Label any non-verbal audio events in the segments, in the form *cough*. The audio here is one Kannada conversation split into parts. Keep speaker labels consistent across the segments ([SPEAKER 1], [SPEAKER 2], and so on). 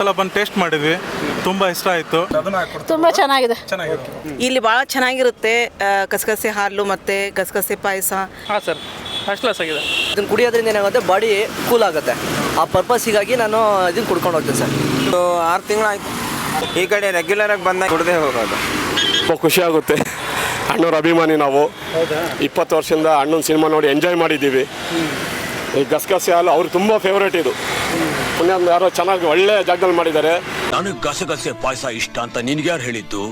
[SPEAKER 1] ಸಲ ಬಂದು ಟೇಸ್ಟ್ ಮಾಡಿದ್ವಿ. ತುಂಬ ಇಷ್ಟ ಆಯಿತು.
[SPEAKER 2] ತುಂಬ ಚೆನ್ನಾಗಿದೆ.
[SPEAKER 3] ಇಲ್ಲಿ ಭಾಳ ಚೆನ್ನಾಗಿರುತ್ತೆ ಕಸಗಸೆ ಹಾಲು ಮತ್ತು ಗಸಗಸೆ ಪಾಯಸ.
[SPEAKER 4] ಹಾಂ ಸರ್ ಫಸ್ಟ್ ಕ್ಲಾಸ್ ಆಗಿದೆ.
[SPEAKER 5] ಇದನ್ನು ಕುಡಿಯೋದ್ರಿಂದ ಏನಾಗುತ್ತೆ ಬಾಡಿ ಕೂಲ್ ಆಗುತ್ತೆ. ಆ ಪರ್ಪಸ್ಸಿಗಾಗಿ ನಾನು ಇದನ್ನು ಕುಡ್ಕೊಂಡು ಹೋಗ್ತೇನೆ ಸರ್.
[SPEAKER 6] ಆರು ತಿಂಗಳಾಯ್ತು ಈ ಕಡೆ ರೆಗ್ಯುಲರ್ ಆಗಿ ಬಂದಾಗ ಕುಡ್ದೇ ಹೋಗೋದು.
[SPEAKER 7] ತುಂಬ ಖುಷಿ ಆಗುತ್ತೆ. ಅಣ್ಣವ್ರ ಅಭಿಮಾನಿ ನಾವು. ಇಪ್ಪತ್ತು ವರ್ಷದಿಂದ ಅಣ್ಣನ ಸಿನಿಮಾ ನೋಡಿ ಎಂಜಾಯ್ ಮಾಡಿದ್ದೀವಿ. ಈ ಗಸಗಸೆ ಹಾಲು ಅವ್ರಿಗೆ ತುಂಬ ಫೇವ್ರೇಟ್ ಇದು. ಪುಣ್ಯ ಯಾರೋ ಚೆನ್ನಾಗಿ ಒಳ್ಳೆ ಜಾಗದಲ್ಲಿ ಮಾಡಿದ್ದಾರೆ.
[SPEAKER 8] ನನಗೆ ಗಸಗಸೆ ಪಾಯಸ ಇಷ್ಟ ಅಂತ ನಿನ್ಗ್ಯಾರು ಹೇಳಿದ್ದು?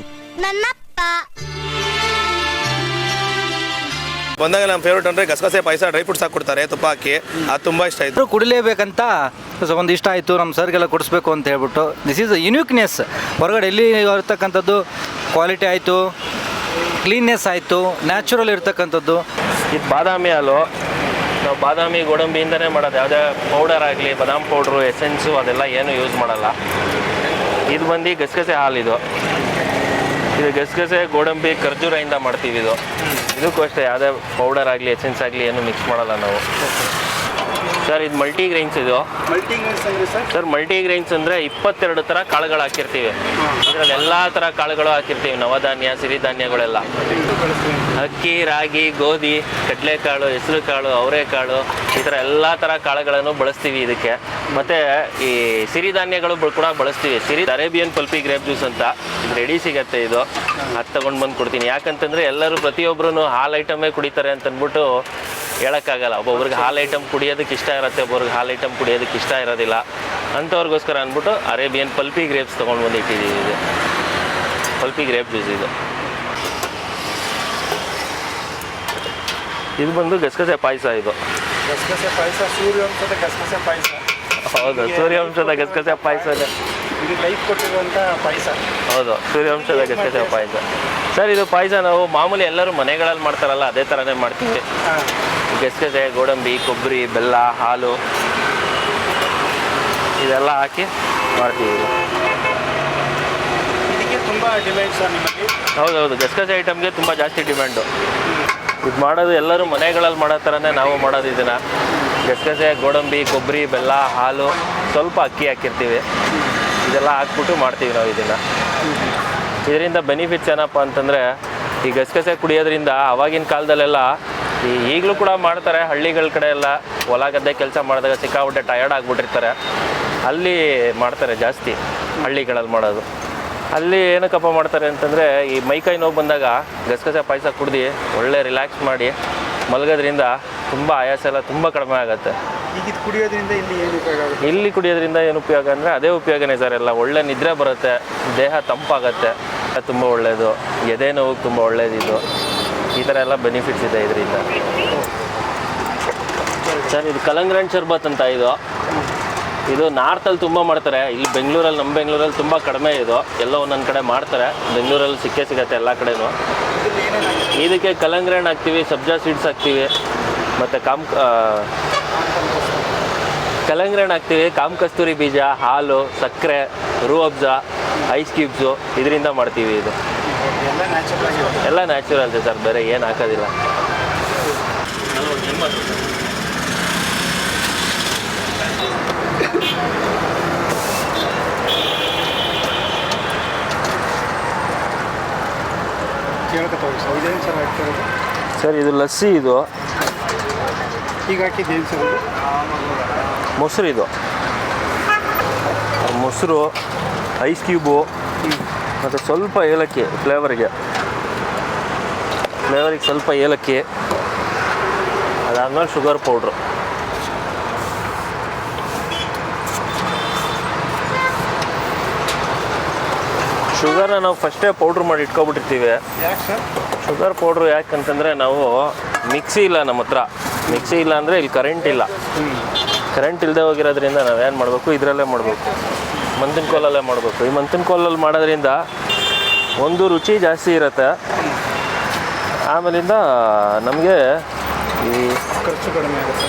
[SPEAKER 9] ಬಂದಾಗ ನಮ್ಮ ಫೇವ್ರೇಟ್ ಅಂದರೆ ಗಸಗಸೆ ಪಾಯಸ ಡ್ರೈ ಫ್ರೂಟ್ಸ್ ಹಾಕ್ಕೊಡ್ತಾರೆ ತುಪ್ಪ ಹಾಕಿ. ಅದು ತುಂಬ ಇಷ್ಟ ಆಯಿತು.
[SPEAKER 10] ಕುಡಿಲೇಬೇಕಂತ ಸೊ ಒಂದು ಇಷ್ಟ ಆಯಿತು ನಮ್ಮ ಸರ್ಗೆಲ್ಲ ಕೊಡಿಸ್ಬೇಕು ಅಂತ ಹೇಳ್ಬಿಟ್ಟು. ದಿಸ್ ಈಸ್ ಯುನೀಕ್ನೆಸ್ ಹೊರಗಡೆ ಎಲ್ಲಿ ಇರ್ತಕ್ಕಂಥದ್ದು ಕ್ವಾಲಿಟಿ ಆಯಿತು ಕ್ಲೀನ್ನೆಸ್ ಆಯಿತು ನ್ಯಾಚುರಲ್ ಇರ್ತಕ್ಕಂಥದ್ದು.
[SPEAKER 4] ಇದು ಬಾದಾಮಿ ಹಾಲು. ನಾವು ಬಾದಾಮಿ ಗೋಡಂಬಿಯಿಂದನೇ ಮಾಡೋದು. ಯಾವುದೇ ಪೌಡರ್ ಆಗಲಿ ಬಾದಾಮ್ ಪೌಡ್ರು ಎಸೆನ್ಸು ಅದೆಲ್ಲ ಏನು ಯೂಸ್ ಮಾಡಲ್ಲ. ಇದು ಬಂದು ಗಸಗಸೆ ಹಾಲಿದು ಇದು. ಇದು ಗಸಗಸೆ ಗೋಡಂಬಿ ಖರ್ಜೂರದಿಂದ ಮಾಡ್ತೀವಿ ಇದು. ಇದಕ್ಕೂ ಅಷ್ಟೇ ಯಾವುದೇ ಪೌಡರ್ ಆಗಲಿ ಎಸೆನ್ಸ್ ಆಗಲಿ ಏನು ಮಿಕ್ಸ್ ಮಾಡಲ್ಲ ನಾವು. ಸರ್ ಇದು ಮಲ್ಟಿ ಗ್ರೈನ್ಸ್ ಇದು. ಸರ್? ಮಲ್ಟಿ ಗ್ರೈನ್ಸ್ ಅಂದರೆ ಇಪ್ಪತ್ತೆರಡು ಥರ ಕಾಳುಗಳು ಹಾಕಿರ್ತೀವಿ. ಇದರಲ್ಲಿ ಎಲ್ಲ ಥರ ಕಾಳುಗಳು ಹಾಕಿರ್ತೀವಿ ನವಧಾನ್ಯ ಸಿರಿಧಾನ್ಯಗಳೆಲ್ಲ. ಅಕ್ಕಿ ರಾಗಿ ಗೋಧಿ ಕಡಲೆಕಾಳು ಹೆಸರು ಕಾಳು ಅವರೆಕಾಳು ಈ ಥರ ಎಲ್ಲ ಥರ ಕಾಳುಗಳನ್ನು ಬಳಸ್ತೀವಿ ಇದಕ್ಕೆ. ಮತ್ತು ಈ ಸಿರಿಧಾನ್ಯಗಳು ಕೂಡ ಬಳಸ್ತೀವಿ. ಸಿರಿ ಅರೇಬಿಯನ್ ಪಲ್ಪಿ ಗ್ರೇಪ್ ಜ್ಯೂಸ್ ಅಂತ. ಇದು ರೆಡಿ ಸಿಗತ್ತೆ ಇದು. ಅದು ತಗೊಂಡ್ ಬಂದು ಕೊಡ್ತೀನಿ. ಯಾಕಂತಂದರೆ ಎಲ್ಲರೂ ಪ್ರತಿಯೊಬ್ಬರೂ ಹಾಲು ಐಟಮೇ ಕುಡಿತಾರೆ ಅಂತ ಅಂದ್ಬಿಟ್ಟು ಹೇಳೋಕ್ಕಾಗಲ್ಲ. ಒಬ್ಬೊಬ್ರಿಗೆ ಹಾಲು ಐಟಮ್ ಕುಡಿಯೋದಕ್ಕೆ ಇಷ್ಟ ಇರುತ್ತೆ ಒಬ್ಬೊಬ್ರಿಗೆ ಹಾಲು ಐಟಮ್ ಕುಡಿಯೋದಕ್ಕೆ ಇಷ್ಟ ಇರೋದಿಲ್ಲ. ಅಂಥವ್ರಿಗೋಸ್ಕರ ಅಂದ್ಬಿಟ್ಟು ಅರೇಬಿಯನ್ ಪಲ್ಪಿ ಗ್ರೇಪ್ಸ್ ತೊಗೊಂಡು ಬಂದು ಇಟ್ಟಿದ್ದೀವಿ ಇದು. ಪಲ್ಪಿ ಗ್ರೇಪ್ ಜ್ಯೂಸ್ ಇದು. ಇದು ಬಂದು ಗಸಗಸೆ ಪಾಯಸ ಇದು.
[SPEAKER 1] ಗಸಗಸೆ ಪಾಯಸ ಸೂರ್ಯವಂಶದ ಗಸಗಸೆ ಪಾಯಸ.
[SPEAKER 4] ಹೌದು ಸೂರ್ಯವಂಶದ ಗಸಗಸೆ ಪಾಯಸ
[SPEAKER 1] ಇದು. ಲೈಫ್ ಕೊಟ್ಟಿರುವಂಥ ಪಾಯಸ.
[SPEAKER 4] ಹೌದು ಸೂರ್ಯವಂಶದ ಗಸಗಸೆ ಪಾಯಸ. ಸರ್ ಇದು ಪಾಯಸ ನಾವು ಮಾಮೂಲಿ ಎಲ್ಲರೂ ಮನೆಗಳಲ್ಲಿ ಮಾಡ್ತಾರಲ್ಲ ಅದೇ ಥರನೇ ಮಾಡ್ತೀವಿ. ಗಸಗಸೆ ಗೋಡಂಬಿ ಕೊಬ್ಬರಿ ಬೆಲ್ಲ ಹಾಲು ಇದೆಲ್ಲ ಹಾಕಿ ಮಾಡ್ತೀವಿ.
[SPEAKER 1] ಇದಕ್ಕೆ ತುಂಬ ಡಿಮ್ಯಾಂಡ್ ಸರ್ ನಿಮ್ಮಲ್ಲಿ
[SPEAKER 4] ಹೌದೌದು ಗಸಗಸೆ ಐಟಮ್ಗೆ ತುಂಬ ಜಾಸ್ತಿ ಡಿಮ್ಯಾಂಡು ಇದು ಮಾಡೋದು ಎಲ್ಲರೂ ಮನೆಗಳಲ್ಲಿ ಮಾಡೋ ಥರನೇ ನಾವು ಮಾಡೋದು ಇದನ್ನು. ಗಸಗಸೆ ಗೋಡಂಬಿ ಕೊಬ್ಬರಿ ಬೆಲ್ಲ ಹಾಲು ಸ್ವಲ್ಪ ಅಕ್ಕಿ ಹಾಕಿರ್ತೀವಿ. ಇದೆಲ್ಲ ಹಾಕ್ಬಿಟ್ಟು ಮಾಡ್ತೀವಿ ನಾವು ಇದನ್ನು. ಇದರಿಂದ ಬೆನಿಫಿಟ್ಸ್ ಏನಪ್ಪ ಅಂತಂದರೆ ಈ ಗಸಗಸೆ ಕುಡಿಯೋದ್ರಿಂದ ಅವಾಗಿನ ಕಾಲದಲ್ಲೆಲ್ಲ ಈಗಲೂ ಕೂಡ ಮಾಡ್ತಾರೆ ಹಳ್ಳಿಗಳ ಕಡೆ ಎಲ್ಲ ಹೊಲ ಗದ್ದೆ ಕೆಲಸ ಮಾಡಿದಾಗ ಸಿಕ್ಕಾಪಟ್ಟೆ ಟಯರ್ಡ್ ಆಗಿಬಿಟ್ಟಿರ್ತಾರೆ. ಅಲ್ಲಿ ಮಾಡ್ತಾರೆ ಜಾಸ್ತಿ ಹಳ್ಳಿಗಳಲ್ಲಿ ಮಾಡೋದು. ಅಲ್ಲಿ ಏನಕ್ಕಪ್ಪ ಮಾಡ್ತಾರೆ ಅಂತಂದರೆ ಈ ಮೈಕೈ ನೋವು ಬಂದಾಗ ಗಸಗಸೆ ಪಾಯಸ ಕುಡ್ದು ಒಳ್ಳೆ ರಿಲ್ಯಾಕ್ಸ್ ಮಾಡಿ ಮಲಗೋದ್ರಿಂದ ತುಂಬ ಆಯಾಸ ಎಲ್ಲ ತುಂಬ ಕಡಿಮೆ ಆಗುತ್ತೆ.
[SPEAKER 1] ಕುಡಿಯೋದ್ರಿಂದ ಇಲ್ಲಿ ಏನು ಉಪಯೋಗ
[SPEAKER 4] ಇಲ್ಲಿ ಕುಡಿಯೋದ್ರಿಂದ ಏನು ಉಪಯೋಗ ಅಂದರೆ ಅದೇ ಉಪಯೋಗನೇ ಸರ್ ಎಲ್ಲ. ಒಳ್ಳೆ ನಿದ್ರೆ ಬರುತ್ತೆ ದೇಹ ತಂಪಾಗತ್ತೆ ತುಂಬ ಒಳ್ಳೆಯದು ಎದೆ ನೋವು ತುಂಬ ಒಳ್ಳೇದಿದು. ಈ ಥರ ಎಲ್ಲ ಬೆನಿಫಿಟ್ಸ್ ಇದೆ ಇದರಿಂದ. ಸರ್, ಇದು ಕಲಂಗ್ರಣ್ ಶರ್ಬತ್ ಅಂತ ಇದು. ಇದು ನಾರ್ತಲ್ಲಿ ತುಂಬ ಮಾಡ್ತಾರೆ. ಇಲ್ಲಿ ಬೆಂಗಳೂರಲ್ಲಿ ನಮ್ಮ ಬೆಂಗಳೂರಲ್ಲಿ ತುಂಬ ಕಡಿಮೆ ಇದು. ಎಲ್ಲ ಒಂದೊಂದು ಕಡೆ ಮಾಡ್ತಾರೆ. ಬೆಂಗಳೂರಲ್ಲಿ ಸಿಕ್ಕೇ ಸಿಗತ್ತೆ ಎಲ್ಲ ಕಡೆನೂ. ಇದಕ್ಕೆ ಕಲಂಗ್ರಣ್ ಹಾಕ್ತೀವಿ, ಸಬ್ಜಾ ಸೀಡ್ಸ್ ಹಾಕ್ತೀವಿ, ಮತ್ತು ಕಾಮ್ ಕಲಂಗ್ರಣ್ ಹಾಕ್ತೀವಿ, ಕಾಮ್ ಕಸ್ತೂರಿ ಬೀಜ, ಹಾಲು, ಸಕ್ಕರೆ, ರೂ ಅಬ್ಜಾ, ಐಸ್ ಕ್ಯೂಬ್ಸು, ಇದರಿಂದ ಮಾಡ್ತೀವಿ ಇದು.
[SPEAKER 1] ಎಲ್ಲ ನ್ಯಾಚುರಲ್ ಆಗಿರುತ್ತೆ
[SPEAKER 4] ಎಲ್ಲ ನ್ಯಾಚುರಲ್ ಇದೆ ಸರ್ ಬೇರೆ ಏನು ಹಾಕೋದಿಲ್ಲ.
[SPEAKER 1] ಸರ್
[SPEAKER 4] ಇದು ಲಸ್ಸಿ ಇದು.
[SPEAKER 1] ಈಗ ಹಾಕಿದ್ದೇನು ಸರ್ ಇದು?
[SPEAKER 4] ಮೊಸರು ಇದು. ಮೊಸರು ಐಸ್ ಕ್ಯೂಬು ಮತ್ತು ಸ್ವಲ್ಪ ಏಲಕ್ಕಿ ಫ್ಲೇವರಿಗೆ. ಫ್ಲೇವರಿಗೆ ಸ್ವಲ್ಪ ಏಲಕ್ಕಿ. ಅದಾದಮೇಲೆ ಶುಗರ್ ಪೌಡ್ರು. ಶುಗರ್ನ ನಾವು ಫಸ್ಟೇ ಪೌಡ್ರ್ ಮಾಡಿ ಇಟ್ಕೊಬಿಟ್ಟಿರ್ತೀವಿ. ಶುಗರ್ ಪೌಡ್ರ್ ಯಾಕಂತಂದರೆ ನಾವು ಮಿಕ್ಸಿ ಇಲ್ಲ ನಮ್ಮ ಹತ್ರ. ಮಿಕ್ಸಿ ಇಲ್ಲ ಅಂದರೆ ಇಲ್ಲಿ ಕರೆಂಟ್ ಇಲ್ಲ. ಕರೆಂಟ್ ಇಲ್ಲದೆ ಹೋಗಿರೋದ್ರಿಂದ ನಾವೇನು ಮಾಡಬೇಕು? ಇದರಲ್ಲೇ ಮಾಡಬೇಕು. ಮಂತಿನ ಕೋಲಲ್ಲೇ ಮಾಡಬೇಕು. ಈ ಮಂತಿನ ಕೋಲಲ್ಲಿ ಮಾಡೋದ್ರಿಂದ ಒಂದು ರುಚಿ ಜಾಸ್ತಿ ಇರುತ್ತೆ. ಆಮೇಲಿಂದ ನಮಗೆ ಈ
[SPEAKER 1] ಖರ್ಚು ಕಡಿಮೆ ಆಗುತ್ತೆ.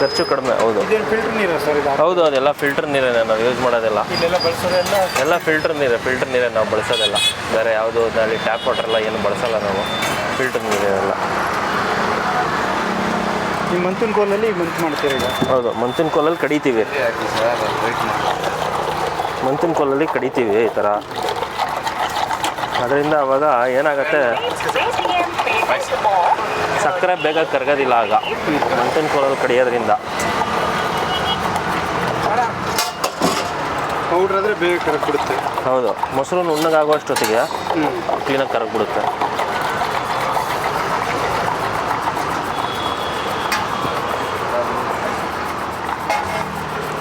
[SPEAKER 4] ಖರ್ಚು ಕಡಿಮೆ ಹೌದು.
[SPEAKER 1] ಫಿಲ್ಟರ್ ನೀರು ಸರ್
[SPEAKER 4] ಹೌದು ಅದೆಲ್ಲ ಫಿಲ್ಟರ್ ನೀರೇ ನಾವು ಯೂಸ್ ಮಾಡೋದೆಲ್ಲ.
[SPEAKER 1] ಬಳಸೋದೆಲ್ಲ
[SPEAKER 4] ಎಲ್ಲ ಫಿಲ್ಟರ್ ನೀರೇ ಫಿಲ್ಟರ್ ನೀರೇ ನಾವು ಬಳಸೋದೆಲ್ಲ. ಬೇರೆ ಯಾವುದು ಅಲ್ಲಿ ಟ್ಯಾಪ್ ವಾಟರ್ ಎಲ್ಲ ಏನು ಬಳಸಲ್ಲ ನಾವು. ಫಿಲ್ಟರ್ ನೀರೆಲ್ಲ
[SPEAKER 1] ಈ ಮಂತಿನ ಕೋಲಲ್ಲಿ ಮಂತ್ ಮಾಡ್ತೀರಿ
[SPEAKER 4] ಹೌದು ಮಂತಿನ ಕೋಲಲ್ಲಿ ಕಡಿತೀವಿ. ಮಂತಿನ ಕೋಲಲ್ಲಿ ಕಡಿತೀವಿ ಈ ಥರ. ಅದರಿಂದ ಅವಾಗ ಏನಾಗುತ್ತೆ? ಸಕ್ಕರೆ ಬೇಗ ಕರಗೋದಿಲ್ಲ ಆಗ. ಮಂತಿನ ಕೋಲಲ್ಲಿ ಕಡಿಯೋದ್ರಿಂದ.
[SPEAKER 1] ಪೌಡ್ರ್ ಆದರೆ ಬೇಗ ಕರಗ್ಬಿಡುತ್ತೆ. ಬಿಡುತ್ತೆ
[SPEAKER 4] ಹೌದು ಮೊಸರು ನುಣ್ಣಗಾಗುವಷ್ಟೊತ್ತಿಗೆ ಕ್ಲೀನಾಗಿ ಕರಗ್ಬಿಡುತ್ತೆ.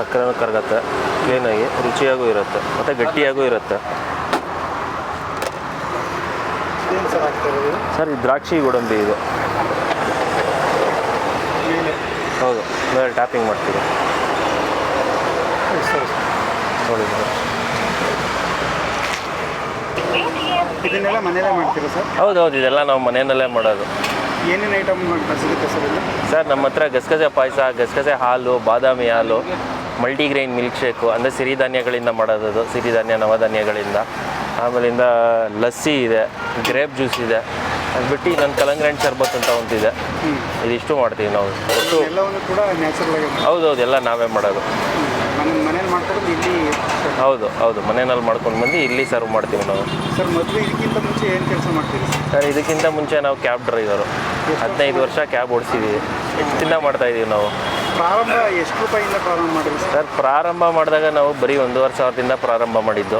[SPEAKER 4] ಸಕ್ಕರೆನೂ ಕರಗತ್ತೆ ಕ್ಲೀನಾಗಿ ರುಚಿಯಾಗೂ ಇರುತ್ತೆ ಮತ್ತು ಗಟ್ಟಿಯಾಗೂ ಇರುತ್ತೆ.
[SPEAKER 1] ಸರ್
[SPEAKER 4] ಇದು ದ್ರಾಕ್ಷಿ ಗೋಡಂಬಿ ಇದು. ಹೌದು ಮೇಲೆ ಟ್ಯಾಪಿಂಗ್ ಮಾಡ್ತೀವಿ.
[SPEAKER 1] ಸರಿ
[SPEAKER 4] ನೋಡಿ. ಇದು.
[SPEAKER 1] ಇದನ್ನೆಲ್ಲ ಮನೆಯಲ್ಲೇ ಮಾಡ್ತೀರಾ ಸರ್?
[SPEAKER 4] ಹೌದು ಹೌದು ಇದೆಲ್ಲ ನಾವು ಮನೆಯಲ್ಲೇ ಮಾಡೋದು.
[SPEAKER 1] ಏನೇನು ಐಟಮ್ ಸಿಗುತ್ತೆ ಸರ್
[SPEAKER 4] ಸರ್ ನಮ್ಮ ಹತ್ರ ಗಸಗಸೆ ಪಾಯಸ ಗಸಗಸೆ ಹಾಲು ಬಾದಾಮಿ ಹಾಲು ಮಲ್ಟಿಗ್ರೈನ್ ಮಿಲ್ಕ್ ಶೇಕು ಅಂದರೆ ಸಿರಿಧಾನ್ಯಗಳಿಂದ ಮಾಡೋದು ಸಿರಿಧಾನ್ಯ ನವಧಾನ್ಯಗಳಿಂದ ಆಮೇಲಿಂದ ಲಸ್ಸಿ ಇದೆ ಗ್ರೇಪ್ ಜ್ಯೂಸ್ ಇದೆ. ಅದು ಬಿಟ್ಟು ಇನ್ನೊಂದು ಕಲಂಗಡಿ ಶರ್ಬತ್ ಅಂತ ಒಂದಿದೆ ಇದಿಷ್ಟು ಮಾಡ್ತೀವಿ ನಾವು. ಹೌದೌದು ಎಲ್ಲ ನಾವೇ ಮಾಡೋದು. ಹೌದು ಹೌದು ಮನೆಯಲ್ಲಿ ಮಾಡ್ಕೊಂಡು ಬಂದು ಇಲ್ಲಿ ಸರ್ವ್ ಮಾಡ್ತೀವಿ ನಾವು.
[SPEAKER 1] ಸರ್ ಮೊದಲು ಇದಕ್ಕಿಂತ ಮುಂಚೆ ಏನು ಕೆಲಸ ಮಾಡ್ತೀರಿ ಸರ್?
[SPEAKER 4] ಸರ್ ಇದಕ್ಕಿಂತ ಮುಂಚೆ ನಾವು ಕ್ಯಾಬ್ ಡ್ರೈವರು ಹದಿನೈದು ವರ್ಷ ಕ್ಯಾಬ್ ಓಡಿಸಿದ್ದೀವಿ ಹೆಚ್ಚಿಂದ ಮಾಡ್ತಾ ಇದೀವಿ ನಾವು.
[SPEAKER 1] ಪ್ರಾರಂಭ ಎಷ್ಟು ರೂಪಾಯಿಂದ ಪ್ರಾರಂಭ ಮಾಡಿದ್ವಿ ಸರ್
[SPEAKER 4] ಪ್ರಾರಂಭ ಮಾಡಿದಾಗ ನಾವು ಬರೀ ಒಂದೂವರೆ ಸಾವಿರದಿಂದ ಪ್ರಾರಂಭ ಮಾಡಿದ್ದು.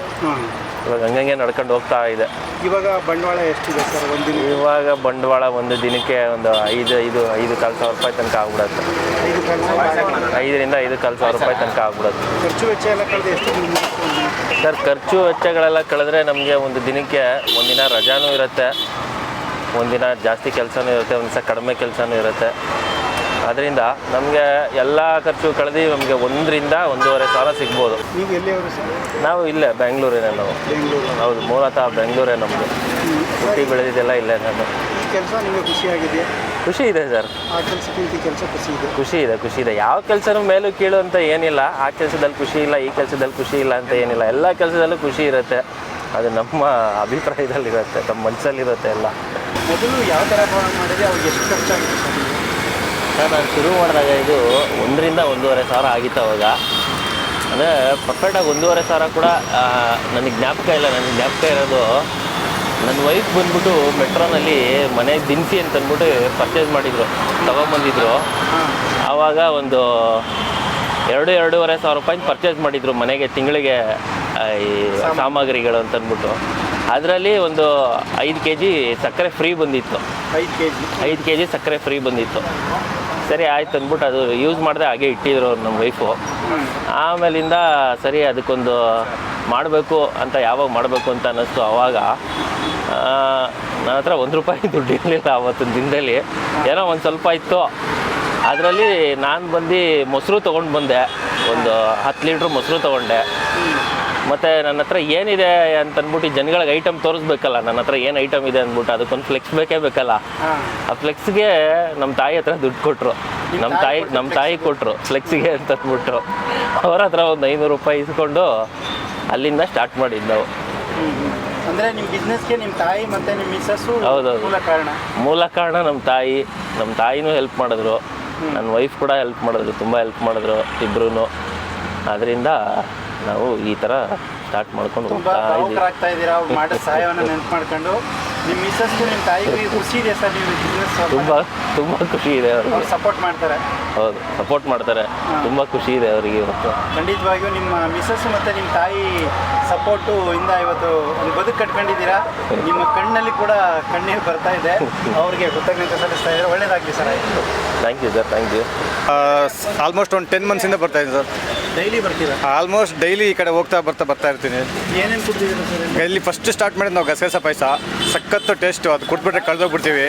[SPEAKER 4] ಇವಾಗ ಹಂಗಂಗೆ ನಡ್ಕೊಂಡು ಹೋಗ್ತಾ ಇದೆ.
[SPEAKER 1] ಇವಾಗ ಬಂಡವಾಳ ಎಷ್ಟಿದೆ ಸರ್ ಒಂದಿನ
[SPEAKER 4] ಇವಾಗ ಬಂಡವಾಳ ಒಂದು ದಿನಕ್ಕೆ ಒಂದು ಐದು ಐದು ಐದು ಕಾಲು ಸಾವಿರ ರೂಪಾಯಿ ತನಕ ಆಗ್ಬಿಡುತ್ತೆ. ಐದರಿಂದ ಐದು ಕಾಲು ಸಾವಿರ ರೂಪಾಯಿ ತನಕ ಆಗ್ಬಿಡುತ್ತೆ.
[SPEAKER 1] ಖರ್ಚು ವೆಚ್ಚ ಎಲ್ಲ ಕಳೆದು ಎಷ್ಟು ದಿನ ಒಂದು ದಿನ?
[SPEAKER 4] ಸರ್ ಖರ್ಚು ವೆಚ್ಚಗಳೆಲ್ಲ ಕಳೆದ್ರೆ ನಮಗೆ ಒಂದು ದಿನಕ್ಕೆ ಒಂದಿನ ರಜಾನೂ ಇರುತ್ತೆ. ಒಂದಿನ ಜಾಸ್ತಿ ಕೆಲಸನೂ ಇರುತ್ತೆ ಒಂದು ದಿವಸ ಕಡಿಮೆ ಕೆಲಸನೂ ಇರುತ್ತೆ. ಅದರಿಂದ ನಮಗೆ ಎಲ್ಲ ಖರ್ಚು ಕಳೆದು ನಮಗೆ ಒಂದರಿಂದ ಒಂದೂವರೆ ಸಾವಿರ ಸಿಗ್ಬೋದು.
[SPEAKER 1] ನೀವು ಎಲ್ಲಿಯವರು ಸರ್
[SPEAKER 4] ನಾವು ಇಲ್ಲೇ ಬೆಂಗಳೂರಿನ ನಾವು.
[SPEAKER 1] ಬೆಂಗಳೂರು
[SPEAKER 4] ಹೌದು ಮೂಲತಃ ಬೆಂಗಳೂರೇ ನಮ್ಮದು ಹುಟ್ಟಿ ಬೆಳೆದಿದ್ದೆಲ್ಲ ಇಲ್ಲೇ ನಾನು.
[SPEAKER 1] ಈ ಕೆಲಸ ನಿಮಗೆ ಖುಷಿಯಾಗಿದೆ
[SPEAKER 4] ಖುಷಿ ಇದೆ ಸರ್.
[SPEAKER 1] ಆ ಕೆಲಸಕ್ಕಿಂತ ಈ ಕೆಲಸ ಖುಷಿ ಇದೆ?
[SPEAKER 4] ಖುಷಿ ಇದೆ ಖುಷಿ ಇದೆ. ಯಾವ ಕೆಲಸನೂ ಮೇಲೂ ಕೀಳು ಅಂತ ಏನಿಲ್ಲ. ಆ ಕೆಲಸದಲ್ಲಿ ಖುಷಿ ಇಲ್ಲ ಈ ಕೆಲಸದಲ್ಲಿ ಖುಷಿ ಇಲ್ಲ ಅಂತ ಏನಿಲ್ಲ. ಎಲ್ಲ ಕೆಲಸದಲ್ಲೂ ಖುಷಿ ಇರುತ್ತೆ. ಅದು ನಮ್ಮ ಅಭಿಪ್ರಾಯದಲ್ಲಿರುತ್ತೆ ನಮ್ಮ ಮನಸ್ಸಲ್ಲಿರುತ್ತೆ ಎಲ್ಲ.
[SPEAKER 1] ಮೊದಲು ಯಾವ ಥರ ಪ್ರಾರಂಭ ಮಾಡಿದ್ರೆ? ಅವ್ರಿಗೆ ಎಷ್ಟು ಖರ್ಚಾಗಿತ್ತು ಸರ್?
[SPEAKER 4] ಸರ್ ನಾನು ಶುರು ಮಾಡಿದಾಗ ಇದು ಒಂದರಿಂದ ಒಂದೂವರೆ ಸಾವಿರ ಆಗಿತ್ತು ಅವಾಗ. ಅಂದರೆ ಪರ್ಫೆಕ್ಟಾಗಿ ಒಂದೂವರೆ ಸಾವಿರ ಕೂಡ ನನಗೆ ಜ್ಞಾಪಕ ಇಲ್ಲ. ನನಗೆ ಜ್ಞಾಪಕ ಇರೋದು ನನ್ನ ವೈಫ್ ಬಂದ್ಬಿಟ್ಟು ಮೆಟ್ರೋನಲ್ಲಿ ಮನೆ ದಿನಸಿ ಅಂತ ಅಂದ್ಬಿಟ್ಟು ಪರ್ಚೇಸ್ ಮಾಡಿದರು ತಗೊಂಬಂದಿದ್ರು. ಆವಾಗ ಒಂದು ಎರಡು ಎರಡೂವರೆ ಸಾವಿರ ರೂಪಾಯಿ ಪರ್ಚೇಸ್ ಮಾಡಿದರು ಮನೆಗೆ ತಿಂಗಳಿಗೆ ಈ ಸಾಮಗ್ರಿಗಳು ಅಂತ ಅಂದ್ಬಿಟ್ಟು. ಅದರಲ್ಲಿ ಒಂದು ಐದು ಕೆ ಜಿ ಸಕ್ಕರೆ ಫ್ರೀ ಬಂದಿತ್ತು.
[SPEAKER 1] ಐದು ಕೆ ಜಿ
[SPEAKER 4] ಐದು ಕೆ ಜಿ ಸಕ್ಕರೆ ಫ್ರೀ ಬಂದಿತ್ತು. ಸರಿ ಆಯ್ತು ಅಂದ್ಬಿಟ್ಟು ಅದು ಯೂಸ್ ಮಾಡಿದೆ ಹಾಗೆ ಇಟ್ಟಿದ್ರು ನಮ್ಮ ವೈಫು ಆಮೇಲಿಂದ ಸರಿ ಅದಕ್ಕೊಂದು ಮಾಡಬೇಕು ಅಂತ ಯಾವಾಗ ಮಾಡಬೇಕು ಅಂತ ಅನ್ನಿಸ್ತು ಆವಾಗ ನನ್ನ ಹತ್ರ ಒಂದು ರೂಪಾಯಿ *laughs* ದುಡ್ಡು ಇರಲಿಲ್ಲ ಆವತ್ತಿನ ದಿನದಲ್ಲಿ. ಏನೋ ಒಂದು ಸ್ವಲ್ಪ ಇತ್ತು. ಅದರಲ್ಲಿ ನಾನು ಬಂದು ಮೊಸರು ತೊಗೊಂಡು ಬಂದೆ. ಒಂದು ಹತ್ತು ಲೀಟ್ರ್ ಮೊಸರು ತೊಗೊಂಡೆ. ಮತ್ತು ನನ್ನ ಹತ್ರ ಏನಿದೆ ಅಂತ ಅಂದ್ಬಿಟ್ಟು ಜನಗಳಿಗೆ ಐಟಮ್ ತೋರಿಸ್ಬೇಕಲ್ಲ ನನ್ನ ಹತ್ರ ಏನು ಐಟಮ್ ಇದೆ ಅಂದ್ಬಿಟ್ಟು ಅದಕ್ಕೊಂದು ಫ್ಲೆಕ್ಸ್ ಬೇಕೇ ಬೇಕಲ್ಲ. ಆ ಫ್ಲೆಕ್ಸ್ಗೆ ನಮ್ಮ ತಾಯಿ ಹತ್ರ ದುಡ್ಡು ಕೊಟ್ಟರು ನಮ್ಮ ತಾಯಿ ನಮ್ಮ ತಾಯಿ ಕೊಟ್ಟರು ಫ್ಲೆಕ್ಸಿಗೆ ಅಂತ ಅಂದ್ಬಿಟ್ಟು ಅವ್ರ ಹತ್ರ ಒಂದು ಐನೂರು ರೂಪಾಯಿ ಇಸ್ಕೊಂಡು ಅಲ್ಲಿಂದ ಸ್ಟಾರ್ಟ್ ಮಾಡಿದ್ದು ನಾವು.
[SPEAKER 1] ಅಂದರೆ ನಿಮ್ಮ ಬಿಸ್ನೆಸ್ಗೆ ನಿಮ್ಮ ತಾಯಿ ಮತ್ತು ನಿಮ್ಮ ಮಿಸ್ಸಸ್ಸು
[SPEAKER 4] ಹೌದೌದು.
[SPEAKER 1] ಮೂಲ ಕಾರಣ?
[SPEAKER 4] ಮೂಲ ಕಾರಣ ನಮ್ಮ ತಾಯಿ. ನಮ್ಮ ತಾಯಿನೂ ಹೆಲ್ಪ್ ಮಾಡಿದ್ರು. ನನ್ನ ವೈಫ್ ಕೂಡ ಹೆಲ್ಪ್ ಮಾಡಿದ್ರು ತುಂಬ ಹೆಲ್ಪ್ ಮಾಡಿದ್ರು ಇಬ್ಬರೂ ಅದರಿಂದ ನಾವು ಈ ಥರ ಸ್ಟಾರ್ಟ್ ಮಾಡ್ಕೊಂಡು
[SPEAKER 1] ತುಂಬ
[SPEAKER 4] ಹೋಗ್ತಾ ಇದ್ದೀವಿ.
[SPEAKER 1] ಭಾವುಕರಾಗ್ತಾ ಇದ್ದೀರಾ? ಅವ್ರು ಮಾಡೋ ಸಹಾಯವನ್ನು ನೆನ್ಪು ಮಾಡ್ಕೊಂಡು ನಿಮ್ಮ ನಿಮ್ಮ ತಾಯಿಗೂ ಇದು ಖುಷಿ ಇದೆ ಸರ್ ನೀವು ಬಿಸ್ನೆಸ್
[SPEAKER 4] ತುಂಬ ತುಂಬ ಖುಷಿ ಇದೆ ಅವ್ರಿಗೆ.
[SPEAKER 1] ಅವ್ರು ಸಪೋರ್ಟ್ ಮಾಡ್ತಾರೆ.
[SPEAKER 4] ಹೌದು ಸಪೋರ್ಟ್ ಮಾಡ್ತಾರೆ. ತುಂಬ ಖುಷಿ ಇದೆ ಅವರಿಗೆ ಇವತ್ತು.
[SPEAKER 1] ಖಂಡಿತವಾಗಿಯೂ ನಿಮ್ಮ ಮಿಸಸ್ ಮತ್ತು ನಿಮ್ಮ ತಾಯಿ ಸಪೋರ್ಟು ಇಂದ ಇವತ್ತು ಒಂದು ಬದುಕು ಕಟ್ಕೊಂಡಿದ್ದೀರಾ? ನಿಮ್ಮ ಕಣ್ಣಲ್ಲಿ ಕೂಡ ಕಣ್ಣೀರು ಬರ್ತಾ ಇದೆ. ಅವ್ರಿಗೆ ಕೃತಜ್ಞತೆ ಸಲ್ಲಿಸ್ತಾ ಇದ್ದಾರೆ. ಒಳ್ಳೇದಾಗಲಿ sir.
[SPEAKER 4] Thank you sir thank you
[SPEAKER 9] almost ಒಂದು ಟೆನ್ ಮಂತ್ಸಿಂದ ಬರ್ತಾ ಇದ್ದೀನಿ ಸರ್.
[SPEAKER 1] ಡೈಲಿ ಬರ್ತೀರಾ?
[SPEAKER 2] ಆಲ್ಮೋಸ್ಟ್ ಡೈಲಿ ಈ ಕಡೆ ಹೋಗ್ತಾ ಬರ್ತಾ ಬರ್ತಾ ಇರ್ತೀನಿ.
[SPEAKER 1] ಏನೇನು ಕುಡ್ದಿದ್ದೀರಾ ಸರ್
[SPEAKER 2] ಇಲ್ಲಿ? ಫಸ್ಟ್ ಸ್ಟಾರ್ಟ್ ಮಾಡಿದ್ದು ನಾವು ಗಸಗಸೆ ಪಾಯಸ. ಸಖತ್ತು ಟೇಸ್ಟ್ ಅದು ಕೊಟ್ಬಿಟ್ರೆ ಕಳೆದೋಗ್ಬಿಡ್ತೀವಿ.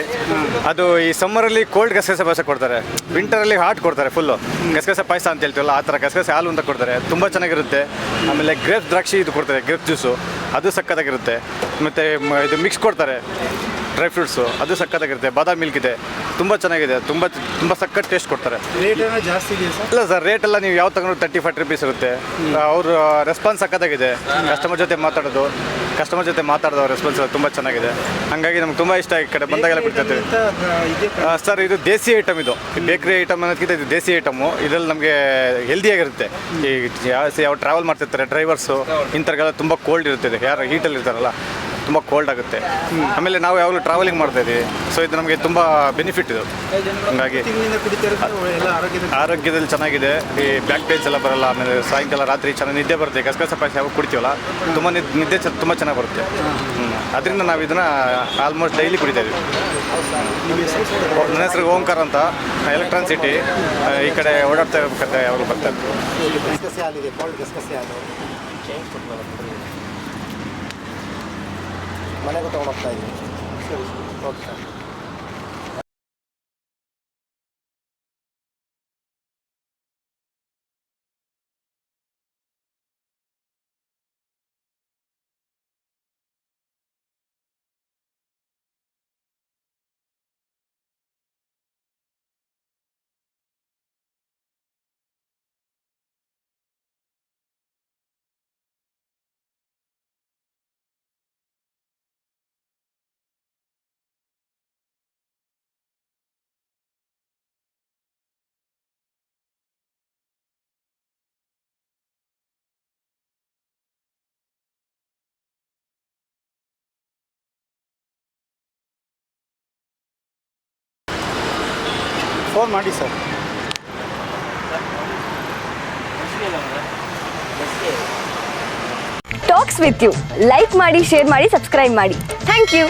[SPEAKER 2] ಅದು ಈ ಸಮ್ಮರಲ್ಲಿ ಕೋಲ್ಡ್ ಗಸಗಸ ಪಾಯಸ ಕೊಡ್ತಾರೆ. ವಿಂಟರಲ್ಲಿ ಹಾಟ್ ಕೊಡ್ತಾರೆ ಫುಲ್ಲು ಗಸಗಸ ಪಾಯಸ ಅಂತ ಹೇಳ್ತೀವಲ್ಲ ಆ ಥರ ಗಸಗಸೆ ಹಾಲು ಅಂತ ಕೊಡ್ತಾರೆ. ತುಂಬ ಚೆನ್ನಾಗಿರುತ್ತೆ. ಆಮೇಲೆ ಗ್ರೇಪ್ ದ್ರಾಕ್ಷಿ ಇದು ಕೊಡ್ತಾರೆ ಗ್ರೇಪ್ ಜ್ಯೂಸು ಅದು ಸಖತ್ತಾಗಿರುತ್ತೆ. ಮತ್ತು ಇದು ಮಿಕ್ಸ್ ಕೊಡ್ತಾರೆ. ಡ್ರೈ ಫ್ರೂಟ್ಸು ಅದು ಸಖತ್ತಾಗಿರುತ್ತೆ. ಬಾದಾಮ್ ಮಿಲ್ಕ್ ಇದೆ. ತುಂಬ ಚೆನ್ನಾಗಿದೆ. ತುಂಬ ತುಂಬ ಸಖತ್ ಟೇಸ್ಟ್ ಕೊಡ್ತಾರೆ.
[SPEAKER 1] ಜಾಸ್ತಿ
[SPEAKER 2] ಇಲ್ಲ ಸರ್ ರೇಟ್ ಎಲ್ಲ ನೀವು ಯಾವ ತಗೊಂಡ್ರು ತರ್ಟಿ ಫೈವ್ ರುಪೀಸ್ ಇರುತ್ತೆ ಅವ್ರ ರೆಸ್ಪಾನ್ಸ್ ಸಕ್ಕತ್ತಾಗಿದೆ ಕಸ್ಟಮರ್ ಜೊತೆ ಮಾತಾಡೋದು ಕಸ್ಟಮರ್ ಜೊತೆ ಮಾತಾಡೋದು ರೆಸ್ಪಾನ್ಸ್ ತುಂಬ ಚೆನ್ನಾಗಿದೆ. ಹಾಗಾಗಿ ನಮ್ಗೆ ತುಂಬ ಇಷ್ಟ ಈ ಕಡೆ ಬಂದಾಗೆಲ್ಲ ಬಿಡ್ತೈತೆ ಸರ್ ಇದು ದೇಸಿ ಐಟಮ್ ಇದು. ಬೇಕ್ರಿ ಐಟಮ್ ಅನ್ನೋದಕ್ಕಿಂತ ಇದು ದೇಸಿ ಐಟಮು ಇದರಲ್ಲಿ ನಮಗೆ ಹೆಲ್ದಿಯಾಗಿರುತ್ತೆ ಈ ಯಾವ ಯಾವ ಟ್ರಾವೆಲ್ ಮಾಡ್ತಿರ್ತಾರೆ ಡ್ರೈವರ್ಸು ಇಂಥವ್ರಿಗೆಲ್ಲ ತುಂಬ ಕೋಲ್ಡ್ ಇರುತ್ತೆ. ಯಾರು ಹೀಟಲ್ಲಿ ಇರ್ತಾರಲ್ಲ. ತುಂಬ ಕೋಲ್ಡ್ ಆಗುತ್ತೆ. ಆಮೇಲೆ ನಾವು ಯಾವಾಗಲೂ ಟ್ರಾವೆಲಿಂಗ್ ಮಾಡ್ತಾ ಇದ್ದೀವಿ. ಸೊ ಇದು ನಮಗೆ ತುಂಬ ಬೆನಿಫಿಟ್ ಇದು. ಹಂಗಾಗಿ ಆರೋಗ್ಯದಲ್ಲಿ ಚೆನ್ನಾಗಿದೆ. ಈ ಬ್ಯಾಕ್ ಪೇನ್ಸ್ ಎಲ್ಲ ಬರಲ್ಲ, ಆಮೇಲೆ ಸಾಯಂಕಾಲ ರಾತ್ರಿ ಚೆನ್ನಾಗಿ ನಿದ್ದೆ ಬರುತ್ತೆ. ಗಸಗಸೆ ಪಾಯಸ ಯಾವಾಗ ಕುಡಿತೀವಲ್ಲ, ತುಂಬ ನಿದ್- ನಿದ್ದೆ ತುಂಬ ಚೆನ್ನಾಗಿ ಬರುತ್ತೆ. ಅದರಿಂದ ನಾವು ಇದನ್ನು ಆಲ್ಮೋಸ್ಟ್ ಡೈಲಿ ಕುಡಿತಾ ಇದ್ದೀವಿ. ನನ್ನ ಹೆಸರು ಓಂಕಾರ ಅಂತ. ಎಲೆಕ್ಟ್ರಾನ್ ಸಿಟಿ ಈ ಕಡೆ ಓಡಾಡ್ತಾ ಇರ್ಬೇಕಂತ ಅವರು ಬರ್ತಾ ಇರ್ತಾರೆ
[SPEAKER 1] ಗಸಗಸೆ ಹಾಲಿದೆ ಕೋಲ್ಡ್ ಗಸಗಸೆ ಹಾಲು ಮನೆಗೂ ತೊಗೊಂಡು ಹೋಗ್ತಾ ಇದ್ದೀನಿ ಸರಿ ಓಕೆ ಸರ್ ಫೋನ್ ಮಾಡಿ sir.
[SPEAKER 11] Talks with you like ಮಾಡಿ ಶೇರ್ ಮಾಡಿ ಸಬ್ಸ್ಕ್ರೈಬ್ ಮಾಡಿ. Thank you